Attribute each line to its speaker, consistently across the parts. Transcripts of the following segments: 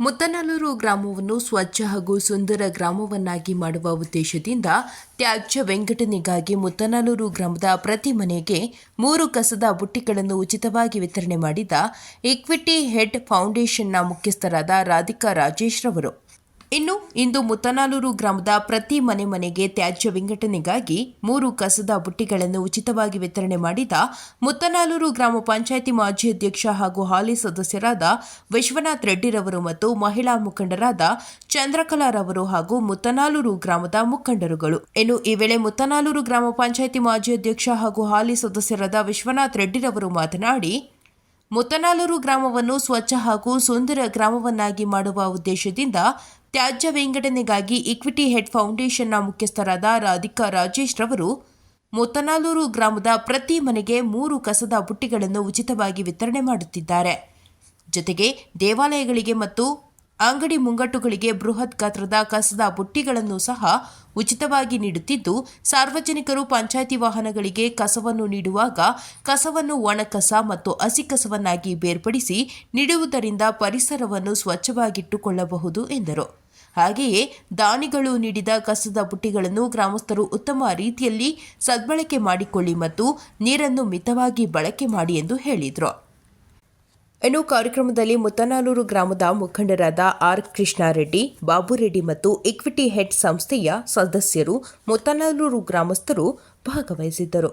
Speaker 1: ಮುತ್ತನಲ್ಲೂರು ಗ್ರಾಮವನ್ನು ಸ್ವಚ್ಛ ಹಾಗೂ ಸುಂದರ ಗ್ರಾಮವನ್ನಾಗಿ ಮಾಡುವ ಉದ್ದೇಶದಿಂದ ತ್ಯಾಜ್ಯ ವೆಂಕಟನಿಗಾಗಿ ಮುತ್ತನಲ್ಲೂರು ಗ್ರಾಮದ ಪ್ರತಿ ಮನೆಗೆ ಮೂರು ಕಸದ ಬುಟ್ಟಿಗಳನ್ನು ಉಚಿತವಾಗಿ ವಿತರಣೆ ಮಾಡಿದ ಇಕ್ವಿಟಿ ಹೆಡ್ ಫೌಂಡೇಶನ್ನ ಮುಖ್ಯಸ್ಥರಾದ ರಾಧಿಕಾ ರಾಜೇಶ್ ರವರು. ಇನ್ನು ಇಂದು ಮುತ್ತನಾಲೂರು ಗ್ರಾಮದ ಪ್ರತಿ ಮನೆ ಮನೆಗೆ ತ್ಯಾಜ್ಯ ವಿಂಗಡಣೆಗಾಗಿ ಮೂರು ಕಸದ ಬುಟ್ಟಿಗಳನ್ನು ಉಚಿತವಾಗಿ ವಿತರಣೆ ಮಾಡಿದ ಮುತ್ತನಾಲೂರು ಗ್ರಾಮ ಪಂಚಾಯಿತಿ ಮಾಜಿ ಅಧ್ಯಕ್ಷ ಹಾಗೂ ಹಾಲಿ ಸದಸ್ಯರಾದ ವಿಶ್ವನಾಥ್ ರೆಡ್ಡಿರವರು ಮತ್ತು ಮಹಿಳಾ ಮುಖಂಡರಾದ ಚಂದ್ರಕಲಾರವರು ಹಾಗೂ ಮುತ್ತನಾಲೂರು ಗ್ರಾಮದ ಮುಖಂಡರುಗಳು. ಇನ್ನು ಈ ವೇಳೆ ಮುತ್ತನಾಲೂರು ಗ್ರಾಮ ಪಂಚಾಯಿತಿ ಮಾಜಿ ಅಧ್ಯಕ್ಷ ಹಾಗೂ ಹಾಲಿ ಸದಸ್ಯರಾದ ವಿಶ್ವನಾಥ್ ರೆಡ್ಡಿರವರು ಮಾತನಾಡಿ ಮುತ್ತನಾಲೂರು ಗ್ರಾಮವನ್ನು ಸ್ವಚ್ಛ ಹಾಗೂ ಸುಂದರ ಗ್ರಾಮವನ್ನಾಗಿ ಮಾಡುವ ಉದ್ದೇಶದಿಂದ ತ್ಯಾಜ್ಯ ವಿಂಗಡಣೆಗಾಗಿ ಇಕ್ವಿಟಿ ಹೆಡ್ ಫೌಂಡೇಶನ್ನ ಮುಖ್ಯಸ್ಥರಾದ ರಾಧಿಕಾ ರಾಜೇಶ್ ರವರು ಮುತ್ತನಾಲೂರು ಗ್ರಾಮದ ಪ್ರತಿ ಮನೆಗೆ ಮೂರು ಕಸದ ಬುಟ್ಟಿಗಳನ್ನು ಉಚಿತವಾಗಿ ವಿತರಣೆ ಮಾಡುತ್ತಿದ್ದಾರೆ. ಜೊತೆಗೆ ದೇವಾಲಯಗಳಿಗೆ ಮತ್ತು ಅಂಗಡಿ ಮುಂಗಟ್ಟುಗಳಿಗೆ ಬೃಹತ್ ಗಾತ್ರದ ಕಸದ ಬುಟ್ಟಿಗಳನ್ನು ಸಹ ಉಚಿತವಾಗಿ ನೀಡುತ್ತಿದ್ದು, ಸಾರ್ವಜನಿಕರು ಪಂಚಾಯಿತಿ ವಾಹನಗಳಿಗೆ ಕಸವನ್ನು ನೀಡುವಾಗ ಕಸವನ್ನು ಒಣಕಸ ಮತ್ತು ಹಸಿ ಕಸವನ್ನಾಗಿ ಬೇರ್ಪಡಿಸಿ ನೀಡುವುದರಿಂದ ಪರಿಸರವನ್ನು ಸ್ವಚ್ಛವಾಗಿಟ್ಟುಕೊಳ್ಳಬಹುದು ಎಂದರು. ಹಾಗೆಯೇ ದಾನಿಗಳು ನೀಡಿದ ಕಸದ ಬುಟ್ಟಿಗಳನ್ನು ಗ್ರಾಮಸ್ಥರು ಉತ್ತಮ ರೀತಿಯಲ್ಲಿ ಸದ್ಬಳಕೆ ಮಾಡಿಕೊಳ್ಳಿ ಮತ್ತು ನೀರನ್ನು ಮಿತವಾಗಿ ಬಳಕೆ ಮಾಡಿ ಎಂದು ಹೇಳಿದರು. ಇನ್ನು ಕಾರ್ಯಕ್ರಮದಲ್ಲಿ ಮುತ್ತನಾಲೂರು ಗ್ರಾಮದ ಮುಖಂಡರಾದ ಆರ್ ಕೃಷ್ಣಾರೆಡ್ಡಿ ಬಾಬುರೆಡ್ಡಿ ಮತ್ತು ಇಕ್ವಿಟಿ ಹೆಡ್ ಸಂಸ್ಥೆಯ ಸದಸ್ಯರು ಮುತ್ತನಾಲೂರು ಗ್ರಾಮಸ್ಥರು ಭಾಗವಹಿಸಿದ್ದರು.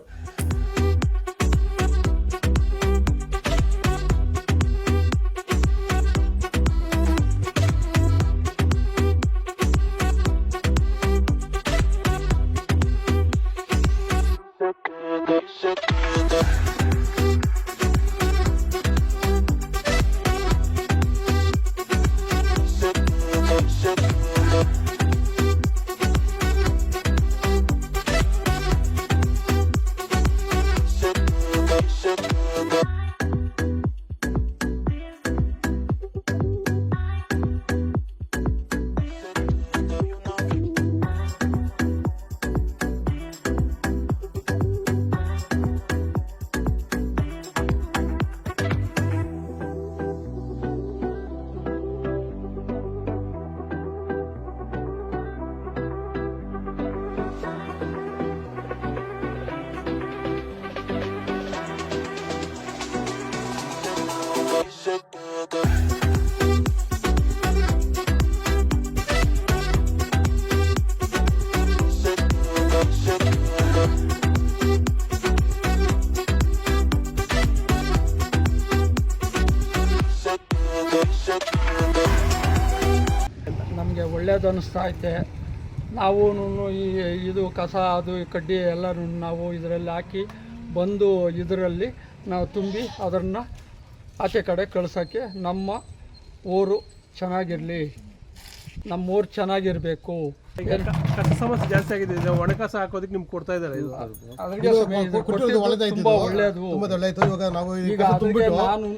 Speaker 2: ಒಳ್ಳೇದು ಅನ್ನಿಸ್ತಾ ಐತೆ. ನಾವು ಈ ಇದು ಕಸ ಅದು ಈ ಕಡ್ಡಿ ಎಲ್ಲನೂ ನಾವು ಇದರಲ್ಲಿ ಹಾಕಿ ಬಂದು ಇದರಲ್ಲಿ ನಾವು ತುಂಬಿ ಅದನ್ನು ಆಚೆ ಕಡೆ ಕಳ್ಸೋಕ್ಕೆ ನಮ್ಮ ಊರು ಚೆನ್ನಾಗಿರಲಿ. ನಮ್ಮ ಊರು ಚೆನ್ನಾಗಿರಬೇಕು.
Speaker 3: ಈಗ ಕಸ ಸಮಸ್ಯೆ ಜಾಸ್ತಿ ಆಗಿದೆ. ಇದು ಒಣ ಕಸ ಹಾಕೋದಕ್ಕೆ ನಿಮ್ಗೆ ಕೊಡ್ತಾ ಇದ್ದಾರೆ ಇದು.
Speaker 2: ತುಂಬ ಒಳ್ಳೆಯದು ಈಗ ನಾನು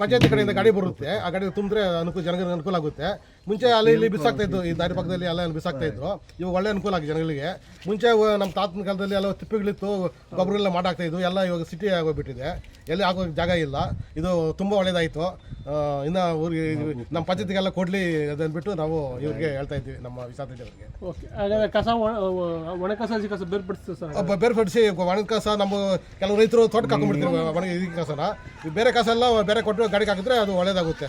Speaker 4: ಪಂಚಾಯತಿ ಕಡೆಯಿಂದ ಗಾಡಿ ಬರುತ್ತೆ ಆ ಗಾಡಿ ತುಂಬಿದ್ರೆ ಅನುಕೂಲ ಜನಗಳಿಗೆ ಅನುಕೂಲ ಆಗುತ್ತೆ. ಮುಂಚೆ ಅಲ್ಲಿ ಇಲ್ಲಿ ಬಿಸಾಕ್ತಾ ಇದ್ರು ಈ ದಾರಿ ಪಕ್ಕದಲ್ಲಿ ಎಲ್ಲ ಬಿಸಾಕ್ತಾ ಇದ್ರು ಇವಾಗ ಒಳ್ಳೆ ಅನುಕೂಲ ಆಗಿದೆ ಜನಗಳಿಗೆ. ಮುಂಚೆ ನಮ್ಮ ತಾತನ ಕಾಲದಲ್ಲಿ ಎಲ್ಲ ತಿಪ್ಪಿಗಳಿತ್ತು ಗೊಬ್ಬರಗಳೆಲ್ಲ ಮಾಡಾಕ್ತಾ ಇದ್ವು ಎಲ್ಲ ಇವಾಗ ಸಿಟಿ ಆಗೋಗ್ಬಿಟ್ಟಿದೆ. ಎಲ್ಲಿ ಹಾಕೋ ಜಾಗ ಇಲ್ಲ ಇದು ತುಂಬ ಒಳ್ಳೇದಾಯ್ತು. ಇನ್ನು ಊರಿಗೆ ನಮ್ಮ ಪಂಚಾಯತಿಗೆಲ್ಲ ಕೊಡಲಿ ಅದನ್ಬಿಟ್ಟು ನಾವು ಇವ್ರಿಗೆ ಹೇಳ್ತಾ ಇದ್ವಿ ನಮ್ಮ ಅವರಿಗೆ
Speaker 3: ಓಕೆ ಕಸ ಒಣ- ಕಸ ಹಸಿ ಕಸ ಬೇರ್ಪಡಿಸ್ತೀವಿ ಸರ್?
Speaker 4: ಒಬ್ಬ ಬೇರ್ಪಡಿಸಿ ಒಣ ಕಸ ನಮ್ಮ ಕೆಲವು ರೈತರು ತೋಟಕ್ಕೆ ಹಾಕೊಂಡ್ಬಿಡ್ತೀವಿ ಒಣ ಈ ಕಸನ. ಬೇರೆ ಕಸ ಎಲ್ಲ ಬೇರೆ ಕೊಟ್ಟು ಗಾಡಿಗೆ ಹಾಕಿದ್ರೆ ಅದು ಒಳ್ಳೇದಾಗುತ್ತೆ.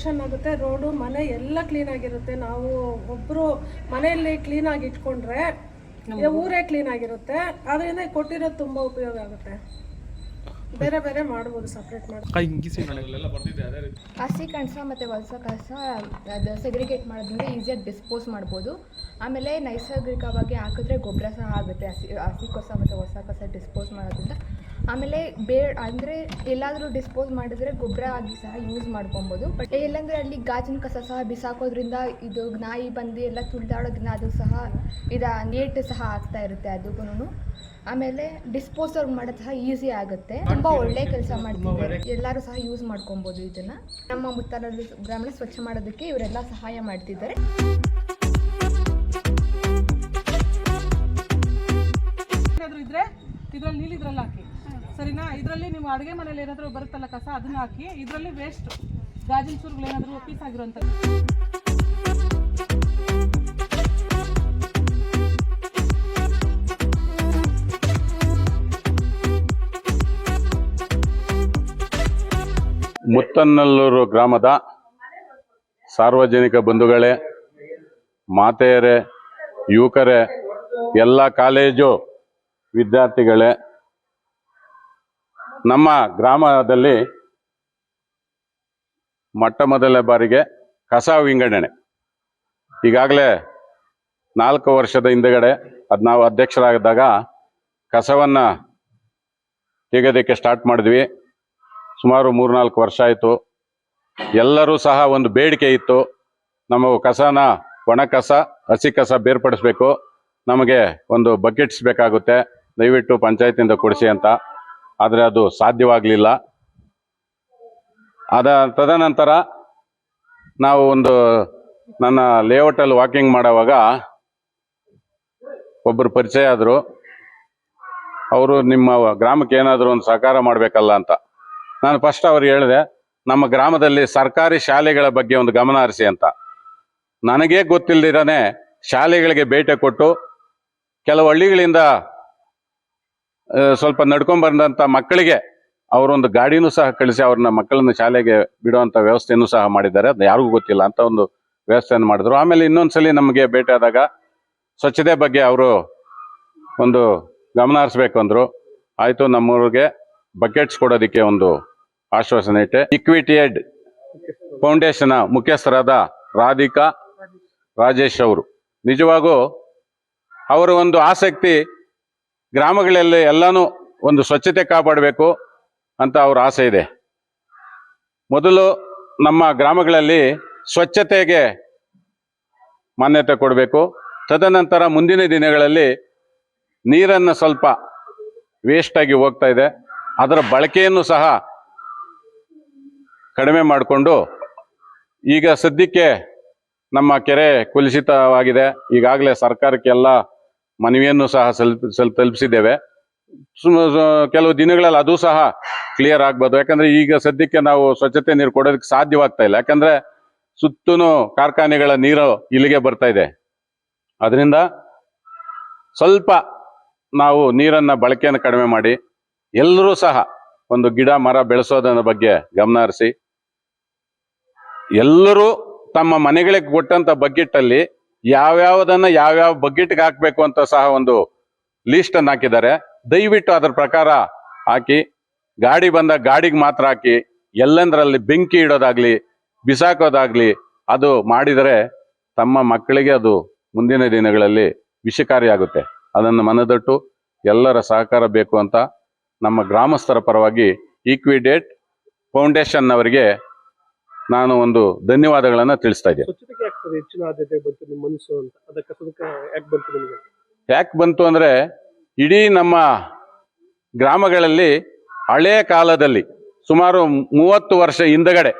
Speaker 5: ಪೊಲ್ಯೂಷನ್ ಆಗುತ್ತೆ ರೋಡು ಮನೆ ಎಲ್ಲ ಕ್ಲೀನ್ ಆಗಿರುತ್ತೆ. ನಾವು ಒಬ್ಬರು ಮನೆಯಲ್ಲಿ ಕ್ಲೀನಾಗಿ ಇಟ್ಕೊಂಡ್ರೆ ಊರೇ ಕ್ಲೀನ್ ಆಗಿರುತ್ತೆ. ಅದರಿಂದ ಕೊಟ್ಟಿರೋದು ತುಂಬಾ ಉಪಯೋಗ ಆಗುತ್ತೆ. ಬೇರೆ ಬೇರೆ ಮಾಡ್ಬೋದು ಸಪ್ರೇಟ್ ಮಾಡಿ
Speaker 6: ಹಸಿ ಕಣಸ ಮತ್ತು ಹೊಲಸ ಕಸ ಅದು ಸೆಗ್ರಿಗೇಟ್ ಮಾಡೋದ್ರಿಂದ ಈಸಿಯಾಗಿ ಡಿಸ್ಪೋಸ್ ಮಾಡ್ಬೋದು. ಆಮೇಲೆ ನೈಸರ್ಗಿಕವಾಗಿ ಹಾಕಿದ್ರೆ ಗೊಬ್ಬರ ಸಹ ಆಗುತ್ತೆ. ಹಸಿ ಹಸಿ ಕಸ ಮತ್ತು ಹೊಸ ಕಸ ಡಿಸ್ಪೋಸ್ ಮಾಡೋದ್ರಿಂದ. ಆಮೇಲೆ ಬೇ ಅಂದರೆ ಎಲ್ಲಾದರೂ ಡಿಸ್ಪೋಸ್ ಮಾಡಿದ್ರೆ ಗೊಬ್ಬರ ಆಗಿ ಸಹ ಯೂಸ್ ಮಾಡ್ಕೊಬೋದು. ಬಟ್ ಇಲ್ಲಂದರೆ ಅಲ್ಲಿ ಗಾಜಿನ ಕಸ ಸಹ ಬಿಸಾಕೋದ್ರಿಂದ ಇದು ನಾಯಿ ಬಂದು ಎಲ್ಲ ತುಳಿದಾಡೋದ್ರಿಂದ ಅದು ಸಹ ಇದು ನೀಟ್ ಸಹ ಆಗ್ತಾ ಇರುತ್ತೆ ಅದಕ್ಕೂ ಆಮೇಲೆ ಡಿಸ್ಪೋಸರ್ ಮಾಡೋದು ಸಹ ಈಸಿ ಆಗುತ್ತೆ. ತುಂಬ ಒಳ್ಳೆ ಕೆಲಸ ಮಾಡ್ತಿದ್ದಾರೆ. ಎಲ್ಲರೂ ಸಹ ಯೂಸ್ ಮಾಡ್ಕೊಬೋದು ಇದನ್ನು. ನಮ್ಮ ಮುತ್ತಲಲ್ಲಿ ಗ್ರಾಮೀಣ ಸ್ವಚ್ಛ ಮಾಡೋದಕ್ಕೆ ಇವರೆಲ್ಲ ಸಹಾಯ ಮಾಡ್ತಿದ್ದಾರೆ.
Speaker 7: ಇದ್ರಲ್ಲಿ ಇದ್ರೆ ಇದರಲ್ಲಿ ನೀರು ಹಾಕಿ. ಸರಿನಾ? ಇದರಲ್ಲಿ ನೀವು ಅಡುಗೆ ಮನೇಲಿ ಏನಾದರೂ ಬರುತ್ತಲ್ಲ ಕಸ, ಅದನ್ನ ಹಾಕಿ, ಇದರಲ್ಲಿ ವೇಸ್ಟ್ ಗಾಜಿನ ಚೂರುಗಳೇನಾದರೂ ಪೀಸ್ ಆಗಿರುವಂಥದ್ದು
Speaker 8: ಮುತ್ತನ್ನಲ್ಲೂರು ಗ್ರಾಮದ ಸಾರ್ವಜನಿಕ ಬಂಧುಗಳೇ, ಮಾತೆಯರೇ, ಯುವಕರೇ, ಎಲ್ಲ ಕಾಲೇಜು ವಿದ್ಯಾರ್ಥಿಗಳೇ ನಮ್ಮ ಗ್ರಾಮದಲ್ಲಿ ಮೊಟ್ಟ ಮೊದಲ ಬಾರಿಗೆ ಕಸ ವಿಂಗಡಣೆ. ಈಗಾಗಲೇ ನಾಲ್ಕು ವರ್ಷದ ಹಿಂದೆಗಡೆ ಅದು ನಾವು ಅಧ್ಯಕ್ಷರಾಗಿದ್ದಾಗ ಕಸವನ್ನು ತೆಗೆಯೋದಕ್ಕೆ ಸ್ಟಾರ್ಟ್ ಮಾಡಿದ್ವಿ. ಸುಮಾರು ಮೂರ್ನಾಲ್ಕು ವರ್ಷ ಆಯಿತು. ಎಲ್ಲರೂ ಸಹ ಒಂದು ಬೇಡಿಕೆ ಇತ್ತು. ನಮ್ಮ ಕಸನ ಒಣ ಕಸ, ಹಸಿ ಕಸ ಬೇರ್ಪಡಿಸ್ಬೇಕು. ನಮಗೆ ಒಂದು ಬಕೆಟ್ಸ್ ಬೇಕಾಗುತ್ತೆ. ದಯವಿಟ್ಟು ಪಂಚಾಯತಿಂದ ಕೊಡಿಸಿ ಅಂತ. ಆದರೆ ಅದು ಸಾಧ್ಯವಾಗಲಿಲ್ಲ. ಅದ ತದನಂತರ ನಾವು ಒಂದು ನನ್ನ ಲೇಔಟಲ್ಲಿ ವಾಕಿಂಗ್ ಮಾಡೋವಾಗ ಒಬ್ಬರು ಪರಿಚಯ ಆದರು. ಅವರು ನಿಮ್ಮ ಗ್ರಾಮಕ್ಕೆ ಏನಾದರೂ ಒಂದು ಸಹಕಾರ ಮಾಡಬೇಕಲ್ಲ ಅಂತ. ನಾನು ಫಸ್ಟ್ ಅವ್ರಿಗೆ ಹೇಳಿದೆ, ನಮ್ಮ ಗ್ರಾಮದಲ್ಲಿ ಸರ್ಕಾರಿ ಶಾಲೆಗಳ ಬಗ್ಗೆ ಒಂದು ಗಮನ ಹರಿಸಿ ಅಂತ. ನನಗೇ ಗೊತ್ತಿಲ್ಲದಿರನೇ ಶಾಲೆಗಳಿಗೆ ಭೇಟಿ ಕೊಟ್ಟು ಕೆಲವು ಹಳ್ಳಿಗಳಿಂದ ಸ್ವಲ್ಪ ನಡ್ಕೊಂಡ್ ಬಂದಂತ ಮಕ್ಕಳಿಗೆ ಅವರೊಂದು ಗಾಡಿನೂ ಸಹ ಕಳಿಸಿ ಅವ್ರನ್ನ ಮಕ್ಕಳನ್ನ ಶಾಲೆಗೆ ಬಿಡುವಂತ ವ್ಯವಸ್ಥೆಯನ್ನು ಸಹ ಮಾಡಿದ್ದಾರೆ. ಅದು ಯಾರಿಗೂ ಗೊತ್ತಿಲ್ಲ ಅಂತ ಒಂದು ವ್ಯವಸ್ಥೆಯನ್ನು ಮಾಡಿದ್ರು. ಆಮೇಲೆ ಇನ್ನೊಂದ್ಸಲಿ ನಮಗೆ ಭೇಟಿ ಆದಾಗ ಸ್ವಚ್ಛತೆ ಬಗ್ಗೆ ಅವರು ಒಂದು ಗಮನ ಹರಿಸ್ಬೇಕು ಅಂದ್ರು. ಆಯ್ತು, ನಮ್ಮೂರಿಗೆ ಬಕೆಟ್ಸ್ ಕೊಡೋದಕ್ಕೆ ಒಂದು ಆಶ್ವಾಸನೆ ಇಟ್ಟೆ. ಇಕ್ವಿಟಿಯಡ್ ಫೌಂಡೇಶನ್ ಮುಖ್ಯಸ್ಥರಾದ ರಾಧಿಕಾ, ರಾಜೇಶ್ ಅವರು. ನಿಜವಾಗೂ ಅವರ ಒಂದು ಆಸಕ್ತಿ ಗ್ರಾಮಗಳಲ್ಲಿ ಎಲ್ಲನೂ ಒಂದು ಸ್ವಚ್ಛತೆ ಕಾಪಾಡಬೇಕು ಅಂತ ಅವ್ರ ಆಸೆ ಇದೆ. ಮೊದಲು ನಮ್ಮ ಗ್ರಾಮಗಳಲ್ಲಿ ಸ್ವಚ್ಛತೆಗೆ ಮಾನ್ಯತೆ ಕೊಡಬೇಕು. ತದನಂತರ ಮುಂದಿನ ದಿನಗಳಲ್ಲಿ ನೀರನ್ನು ಸ್ವಲ್ಪ ವೇಸ್ಟ್ ಆಗಿ ಹೋಗ್ತಾ ಇದೆ. ಅದರ ಬಳಕೆಯನ್ನು ಸಹ ಕಡಿಮೆ ಮಾಡಿಕೊಂಡು ಈಗ ಸದ್ಯಕ್ಕೆ ನಮ್ಮ ಕೆರೆ ಕುಲುಷಿತವಾಗಿದೆ. ಈಗಾಗಲೇ ಸರ್ಕಾರಕ್ಕೆ ಎಲ್ಲ ಮನವಿಯನ್ನು ಸಹ ಸ್ವಲ್ಪ ತಲುಪಿಸಿದ್ದೇವೆ ಕೆಲವು ದಿನಗಳಲ್ಲಿ ಅದು ಸಹ ಕ್ಲಿಯರ್ ಆಗ್ಬೋದು. ಯಾಕಂದ್ರೆ ಈಗ ಸದ್ಯಕ್ಕೆ ನಾವು ಸ್ವಚ್ಛತೆ ನೀರು ಕೊಡೋದಕ್ಕೆ ಸಾಧ್ಯವಾಗ್ತಾ ಇಲ್ಲ. ಯಾಕಂದ್ರೆ ಸುತ್ತೂ ಕಾರ್ಖಾನೆಗಳ ನೀರು ಇಲ್ಲಿಗೆ ಬರ್ತಾ ಇದೆ. ಅದರಿಂದ ಸ್ವಲ್ಪ ನಾವು ನೀರನ್ನ ಬಳಕೆಯನ್ನು ಕಡಿಮೆ ಮಾಡಿ ಎಲ್ಲರೂ ಸಹ ಒಂದು ಗಿಡ, ಮರ ಬೆಳೆಸೋದನ್ನ ಬಗ್ಗೆ ಗಮನ ಹರಿಸಿ ಎಲ್ಲರೂ ತಮ್ಮ ಮನೆಗಳಿಗೆ ಕೊಟ್ಟಂತ ಬಕೆಟ್ ಅಲ್ಲಿ ಯಾವ್ಯಾವುದನ್ನ ಯಾವ್ಯಾವ ಬಗ್ಗೆಟ್ಗೆ ಹಾಕ್ಬೇಕು ಅಂತ ಸಹ ಒಂದು ಲಿಸ್ಟ್ ಅನ್ನು ಹಾಕಿದ್ದಾರೆ. ದಯವಿಟ್ಟು ಅದರ ಪ್ರಕಾರ ಹಾಕಿ, ಗಾಡಿ ಬಂದ ಗಾಡಿಗೆ ಮಾತ್ರ ಹಾಕಿ, ಎಲ್ಲಂದ್ರಲ್ಲಿ ಬೆಂಕಿ ಇಡೋದಾಗ್ಲಿ, ಬಿಸಾಕೋದಾಗ್ಲಿ ಅದು ಮಾಡಿದರೆ ತಮ್ಮ ಮಕ್ಕಳಿಗೆ ಅದು ಮುಂದಿನ ದಿನಗಳಲ್ಲಿ ವಿಷಕಾರಿಯಾಗುತ್ತೆ. ಅದನ್ನು ಮನದಟ್ಟು ಎಲ್ಲರ ಸಹಕಾರ ಬೇಕು ಅಂತ ನಮ್ಮ ಗ್ರಾಮಸ್ಥರ ಪರವಾಗಿ ಈಕ್ವಿಡೇಟ್ ಫೌಂಡೇಶನ್ ಅವರಿಗೆ ನಾನು ಒಂದು ಧನ್ಯವಾದಗಳನ್ನು ತಿಳಿಸ್ತಾ ಇದ್ದೇನೆ.
Speaker 3: ಹೆಚ್ಚಿನ ಆದ್ಯತೆ ಬಂತು ನಿಮ್ಮ ಮನಸ್ಸು ಅಂತ. ಅದಕ್ಕೆ ಕಸದಕ್ಕೆ ಯಾಕೆ ಬಂತು ನಿಮಗೆ?
Speaker 8: ಯಾಕೆ ಬಂತು ಅಂದ್ರೆ ಇಡೀ ನಮ್ಮ ಗ್ರಾಮಗಳಲ್ಲಿ ಹಳೆಯ ಕಾಲದಲ್ಲಿ ಸುಮಾರು ಮೂವತ್ತು ವರ್ಷ ಹಿಂದಗಡೆ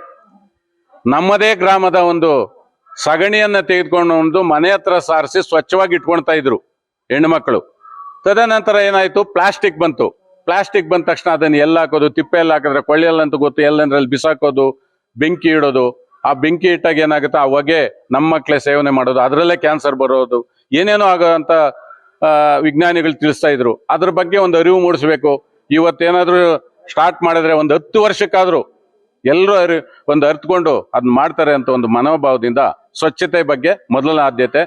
Speaker 8: ನಮ್ಮದೇ ಗ್ರಾಮದ ಒಂದು ಸಗಣಿಯನ್ನ ತೆಗೆದುಕೊಂಡು ಒಂದು ಮನೆ ಹತ್ರ ಸಾರಿಸಿ ಸ್ವಚ್ಛವಾಗಿ ಇಟ್ಕೊಳ್ತಾ ಇದ್ರು ಹೆಣ್ಣುಮಕ್ಕಳು ತದನಂತರ ಏನಾಯ್ತು? ಪ್ಲಾಸ್ಟಿಕ್ ಬಂತು. ಪ್ಲಾಸ್ಟಿಕ್ ಬಂದ ತಕ್ಷಣ ಅದನ್ನ ಎಲ್ಲ ಹಾಕೋದು? ತಿಪ್ಪೆ ಎಲ್ಲ ಹಾಕಿದ್ರೆ ಅಂತ ಗೊತ್ತು. ಎಲ್ಲಂದ್ರಲ್ಲಿ ಬಿಸಾಕೋದು, ಬೆಂಕಿ ಇಡೋದು. ಆ ಬೆಂಕಿ ಇಟ್ಟಾಗ ಏನಾಗುತ್ತೆ? ಆ ಹೊಗೆ ನಮ್ಮ ಮಕ್ಕಳೇ ಸೇವನೆ ಮಾಡೋದು ಅದರಲ್ಲೇ ಕ್ಯಾನ್ಸರ್ ಬರೋದು ಏನೇನೋ ಆಗೋಂತ ಆ, ವಿಜ್ಞಾನಿಗಳು ತಿಳಿಸ್ತಾ ಇದ್ರು. ಅದ್ರ ಬಗ್ಗೆ ಒಂದು ಅರಿವು ಮೂಡಿಸ್ಬೇಕು. ಇವತ್ತೇನಾದ್ರೂ ಸ್ಟಾರ್ಟ್ ಮಾಡಿದ್ರೆ ಒಂದು ಹತ್ತು ವರ್ಷಕ್ಕಾದ್ರೂ ಎಲ್ಲರೂ ಅರಿ- ಒಂದು ಅರ್ತ್ಕೊಂಡು ಅದನ್ನ ಮಾಡ್ತಾರೆ ಅಂತ ಒಂದು ಮನೋಭಾವದಿಂದ ಸ್ವಚ್ಛತೆ ಬಗ್ಗೆ ಮೊದಲನೇ ಆದ್ಯತೆ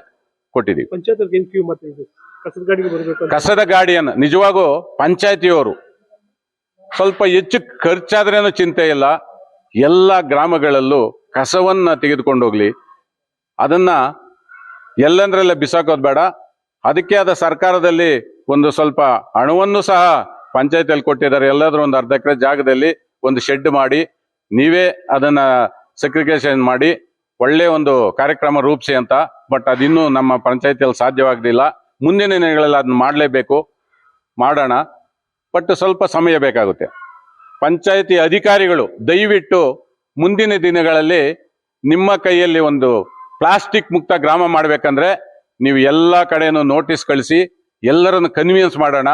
Speaker 8: ಕೊಟ್ಟಿದ್ದೀವಿ
Speaker 3: ಕಸದ
Speaker 8: ಗಾಡಿಯನ್ನು ನಿಜವಾಗೂ ಪಂಚಾಯತಿಯವರು ಸ್ವಲ್ಪ ಹೆಚ್ಚು ಖರ್ಚಾದ್ರೇನು ಚಿಂತೆ ಇಲ್ಲ. ಎಲ್ಲ ಗ್ರಾಮಗಳಲ್ಲೂ ಕಸವನ್ನ ತೆಗೆದುಕೊಂಡು ಹೋಗ್ಲಿ. ಅದನ್ನ ಎಲ್ಲಂದ್ರಲ್ಲೇ ಬಿಸಾಕೋದು ಬೇಡ. ಅದಕ್ಕೆ ಆದ ಸರ್ಕಾರದಲ್ಲಿ ಒಂದು ಸ್ವಲ್ಪ ಹಣವನ್ನು ಸಹ ಪಂಚಾಯತಿಯಲ್ಲಿ ಕೊಟ್ಟಿದ್ದಾರೆ. ಎಲ್ಲಾದರೂ ಒಂದು ಅರ್ಧ ಎಕರೆ ಜಾಗದಲ್ಲಿ ಒಂದು ಶೆಡ್ ಮಾಡಿ, ನೀವೇ ಅದನ್ನ ಸೆಕ್ರಿಗೇಷನ್ ಮಾಡಿ, ಒಳ್ಳೆ ಒಂದು ಕಾರ್ಯಕ್ರಮ ರೂಪಿಸಿ ಅಂತ. ಬಟ್ ಅದಿನ್ನೂ ನಮ್ಮ ಪಂಚಾಯತಿಯಲ್ಲಿ ಸಾಧ್ಯವಾಗಲಿಲ್ಲ ಮುಂದಿನ ದಿನಗಳಲ್ಲಿ ಅದನ್ನ ಮಾಡಲೇಬೇಕು. ಮಾಡೋಣ. ಬಟ್ ಸ್ವಲ್ಪ ಸಮಯ ಬೇಕಾಗುತ್ತೆ. ಪಂಚಾಯತಿ ಅಧಿಕಾರಿಗಳು ದಯವಿಟ್ಟು ಮುಂದಿನ ದಿನಗಳಲ್ಲಿ ನಿಮ್ಮ ಕೈಯಲ್ಲಿ ಒಂದು ಪ್ಲಾಸ್ಟಿಕ್ ಮುಕ್ತ ಗ್ರಾಮ ಮಾಡಬೇಕಂದ್ರೆ ನೀವು ಎಲ್ಲ ಕಡೆನೂ ನೋಟಿಸ್ ಕಳಿಸಿ, ಎಲ್ಲರನ್ನು ಕನ್ವಿನ್ಸ್ ಮಾಡೋಣ.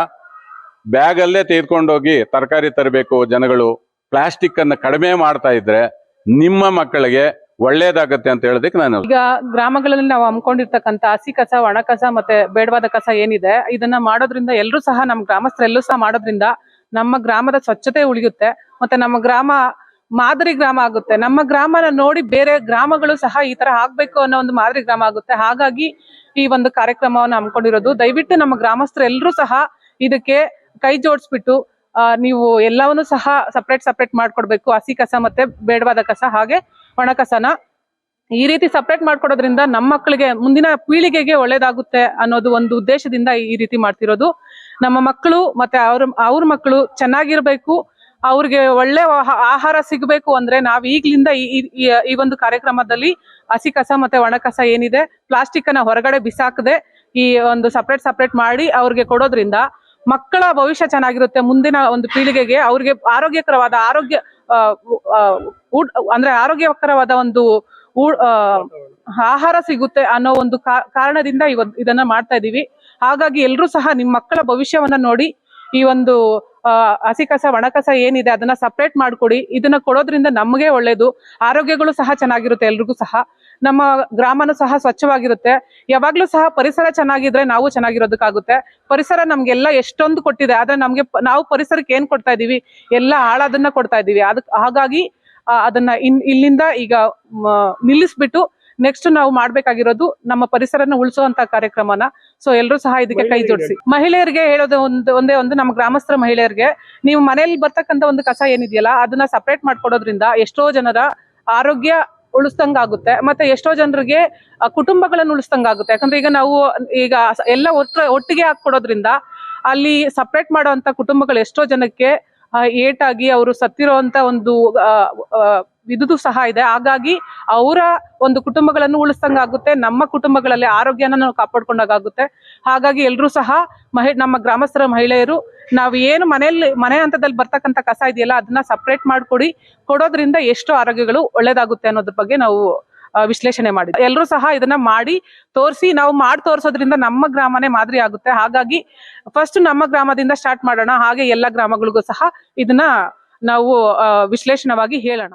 Speaker 8: ಬ್ಯಾಗಲ್ಲೇ ತೆಗೆದುಕೊಂಡೋಗಿ ತರಕಾರಿ ತರಬೇಕು ಜನಗಳು, ಪ್ಲಾಸ್ಟಿಕ್ ಅನ್ನು ಕಡಿಮೆ ಮಾಡ್ತಾ ಇದ್ರೆ ನಿಮ್ಮ ಮಕ್ಕಳಿಗೆ ಒಳ್ಳೇದಾಗತ್ತೆ ಅಂತ ಹೇಳೋದಕ್ಕೆ ನಾನು
Speaker 7: ಈಗ ಗ್ರಾಮಗಳಲ್ಲಿ ನಾವು ಹಮ್ಮಿಕೊಂಡಿರ್ತಕ್ಕಂಥ ಹಸಿ ಕಸ, ಒಣ ಕಸ ಮತ್ತೆ ಬೇಡವಾದ ಕಸ ಏನಿದೆ, ಇದನ್ನ ಮಾಡೋದ್ರಿಂದ ಎಲ್ಲರೂ ಸಹ ನಮ್ಮ ಗ್ರಾಮಸ್ಥರೆಲ್ಲರೂ ಸಹ ಮಾಡೋದ್ರಿಂದ ನಮ್ಮ ಗ್ರಾಮದ ಸ್ವಚ್ಛತೆ ಉಳಿಯುತ್ತೆ, ಮತ್ತೆ ನಮ್ಮ ಗ್ರಾಮ ಮಾದರಿ ಗ್ರಾಮ ಆಗುತ್ತೆ. ನಮ್ಮ ಗ್ರಾಮನ ನೋಡಿ ಬೇರೆ ಗ್ರಾಮಗಳು ಸಹ ಈ ತರ ಆಗ್ಬೇಕು ಅನ್ನೋ ಒಂದು ಮಾದರಿ ಗ್ರಾಮ ಆಗುತ್ತೆ. ಹಾಗಾಗಿ ಈ ಒಂದು ಕಾರ್ಯಕ್ರಮವನ್ನು ಹಮ್ಮಿಕೊಂಡಿರೋದು. ದಯವಿಟ್ಟು ನಮ್ಮ ಗ್ರಾಮಸ್ಥರು ಎಲ್ಲರೂ ಸಹ ಇದಕ್ಕೆ ಕೈ ಜೋಡಿಸ್ಬಿಟ್ಟು ನೀವು ಎಲ್ಲವನ್ನು ಸಹ ಸಪ್ರೇಟ್ ಸಪ್ರೇಟ್ ಮಾಡ್ಕೊಡ್ಬೇಕು. ಹಸಿ ಕಸ ಮತ್ತೆ ಬೇಡವಾದ ಕಸ ಹಾಗೆ ಒಣ ಕಸನ. ಈ ರೀತಿ ಸಪ್ರೇಟ್ ಮಾಡ್ಕೊಡೋದ್ರಿಂದ ನಮ್ಮ ಮಕ್ಕಳಿಗೆ, ಮುಂದಿನ ಪೀಳಿಗೆಗೆ ಒಳ್ಳೇದಾಗುತ್ತೆ ಅನ್ನೋದು ಒಂದು ಉದ್ದೇಶದಿಂದ ಈ ರೀತಿ ಮಾಡ್ತಿರೋದು. ನಮ್ಮ ಮಕ್ಕಳು ಮತ್ತೆ ಅವ್ರ ಅವ್ರ ಮಕ್ಕಳು ಚೆನ್ನಾಗಿರ್ಬೇಕು, ಅವ್ರಿಗೆ ಒಳ್ಳೆ ಆಹಾರ ಸಿಗಬೇಕು ಅಂದ್ರೆ ನಾವ್ ಈಗ್ಲಿಂದ ಈ- ಒಂದು ಕಾರ್ಯಕ್ರಮದಲ್ಲಿ ಹಸಿ ಕಸ ಮತ್ತೆ ಒಣ ಕಸ ಏನಿದೆ ಪ್ಲಾಸ್ಟಿಕ್ ಅನ್ನ ಹೊರಗಡೆ ಬಿಸಾಕದೆ ಈ ಒಂದು ಸಪ್ರೇಟ್ ಸಪ್ರೇಟ್ ಮಾಡಿ ಅವ್ರಿಗೆ ಕೊಡೋದ್ರಿಂದ ಮಕ್ಕಳ ಭವಿಷ್ಯ ಚೆನ್ನಾಗಿರುತ್ತೆ. ಮುಂದಿನ ಒಂದು ಪೀಳಿಗೆಗೆ ಅವ್ರಿಗೆ ಆರೋಗ್ಯಕರವಾದ ಆರೋಗ್ಯ ಅಂದ್ರೆ ಆರೋಗ್ಯಕರವಾದ ಒಂದು ಆಹಾರ ಸಿಗುತ್ತೆ ಅನ್ನೋ ಒಂದು ಕಾರಣದಿಂದ ಇವತ್ ಇದನ್ನ ಮಾಡ್ತಾ ಇದೀವಿ. ಹಾಗಾಗಿ ಎಲ್ರೂ ಸಹ ನಿಮ್ಮ ಮಕ್ಕಳ ಭವಿಷ್ಯವನ್ನ ನೋಡಿ, ಈ ಒಂದು ಹಸಿ ಕಸ, ಒಣ ಕಸ ಏನಿದೆ ಅದನ್ನ ಸಪ್ರೇಟ್ ಮಾಡ್ಕೊಡಿ. ಇದನ್ನ ಕೊಡೋದ್ರಿಂದ ನಮಗೆ ಒಳ್ಳೇದು. ಆರೋಗ್ಯಗಳು ಸಹ ಚೆನ್ನಾಗಿರುತ್ತೆ ಎಲ್ರಿಗೂ ಸಹ. ನಮ್ಮ ಗ್ರಾಮನು ಸಹ ಸ್ವಚ್ಛವಾಗಿರುತ್ತೆ. ಯಾವಾಗ್ಲೂ ಸಹ ಪರಿಸರ ಚೆನ್ನಾಗಿದ್ರೆ ನಾವು ಚೆನ್ನಾಗಿರೋದಕ್ಕಾಗುತ್ತೆ. ಪರಿಸರ ನಮ್ಗೆಲ್ಲ ಎಷ್ಟೊಂದು ಕೊಟ್ಟಿದೆ, ಆದ್ರೆ ನಮ್ಗೆ ನಾವು ಪರಿಸರಕ್ಕೆ ಏನ್ ಕೊಡ್ತಾ ಇದೀವಿ? ಎಲ್ಲ ಹಾಳಾದನ್ನ ಕೊಡ್ತಾ ಇದೀವಿ. ಅದ್ ಹಾಗಾಗಿ ಅದನ್ನ ಇನ್, ಇಲ್ಲಿಂದ ಈಗ ನಿಲ್ಲಿಸ್ಬಿಟ್ಟು ನೆಕ್ಸ್ಟ್ ನಾವು ಮಾಡ್ಬೇಕಾಗಿರೋದು ನಮ್ಮ ಪರಿಸರನ ಉಳಿಸುವಂತ ಕಾರ್ಯಕ್ರಮನ. ಸೊ ಎಲ್ಲರೂ ಸಹ ಇದಕ್ಕೆ ಕೈ ಜೋಡಿಸಿ. ಮಹಿಳೆಯರಿಗೆ ಹೇಳೋದು ಒಂದು ಒಂದೇ ಒಂದು ನಮ್ಮ ಗ್ರಾಮಸ್ಥರ ಮಹಿಳೆಯರಿಗೆ ನೀವು ಮನೆಯಲ್ಲಿ ಬರ್ತಕ್ಕಂಥ ಒಂದು ಕಸ ಏನಿದೆಯಲ್ಲ ಅದನ್ನ ಸಪರೇಟ್ ಮಾಡ್ಕೊಡೋದ್ರಿಂದ ಎಷ್ಟೋ ಜನರ ಆರೋಗ್ಯ ಉಳಿಸ್ದಂಗಾಗುತ್ತೆ ಮತ್ತೆ ಎಷ್ಟೋ ಜನರಿಗೆ ಕುಟುಂಬಗಳನ್ನು ಉಳಿಸ್ದಂಗಾಗುತ್ತೆ. ಯಾಕಂದ್ರೆ ಈಗ ನಾವು ಈಗ ಎಲ್ಲ ಒಟ್ಟು ಒಟ್ಟಿಗೆ ಹಾಕೊಡೋದ್ರಿಂದ ಅಲ್ಲಿ ಸಪ್ರೇಟ್ ಮಾಡುವಂತ ಕುಟುಂಬಗಳು ಎಷ್ಟೋ ಜನಕ್ಕೆ ಏಟಾಗಿ ಅವರು ಸತ್ತಿರೋಂತ ಒಂದು ಇದುದು ಸಹ ಇದೆ. ಹಾಗಾಗಿ ಅವರ ಒಂದು ಕುಟುಂಬಗಳನ್ನು ಉಳಿಸ್ದಂಗಾಗುತ್ತೆ ನಮ್ಮ ಕುಟುಂಬಗಳಲ್ಲಿ ಆರೋಗ್ಯನ ನಾವು ಕಾಪಾಡ್ಕೊಂಡಾಗುತ್ತೆ ಹಾಗಾಗಿ ಎಲ್ಲರೂ ಸಹ ಮಹಿ, ನಮ್ಮ ಗ್ರಾಮಸ್ಥರ ಮಹಿಳೆಯರು, ನಾವು ಏನು ಮನೆಯಲ್ಲಿ, ಮನೆ ಹಂತದಲ್ಲಿ ಬರ್ತಕ್ಕಂಥ ಕಸ ಇದೆಯಲ್ಲ, ಅದನ್ನ ಸಪ್ರೇಟ್ ಮಾಡ್ಕೊಡಿ. ಕೊಡೋದ್ರಿಂದ ಎಷ್ಟು ಆರೋಗ್ಯಗಳು ಒಳ್ಳೇದಾಗುತ್ತೆ ಅನ್ನೋದ್ರ ಬಗ್ಗೆ ನಾವು ವಿಶ್ಲೇಷಣೆ ಮಾಡಿ ಎಲ್ಲರೂ ಸಹ ಇದನ್ನ ಮಾಡಿ, ತೋರಿಸಿ, ನಾವು ಮಾಡಿ ತೋರಿಸೋದ್ರಿಂದ ನಮ್ಮ ಗ್ರಾಮನೇ ಮಾದರಿ ಆಗುತ್ತೆ. ಹಾಗಾಗಿ ಫಸ್ಟ್ ನಮ್ಮ ಗ್ರಾಮದಿಂದ ಸ್ಟಾರ್ಟ್ ಮಾಡೋಣ. ಹಾಗೆ ಎಲ್ಲ ಗ್ರಾಮಗಳಿಗೂ ಸಹ ಇದನ್ನ ನಾವು ವಿಶ್ಲೇಷಣವಾಗಿ ಹೇಳೋಣ.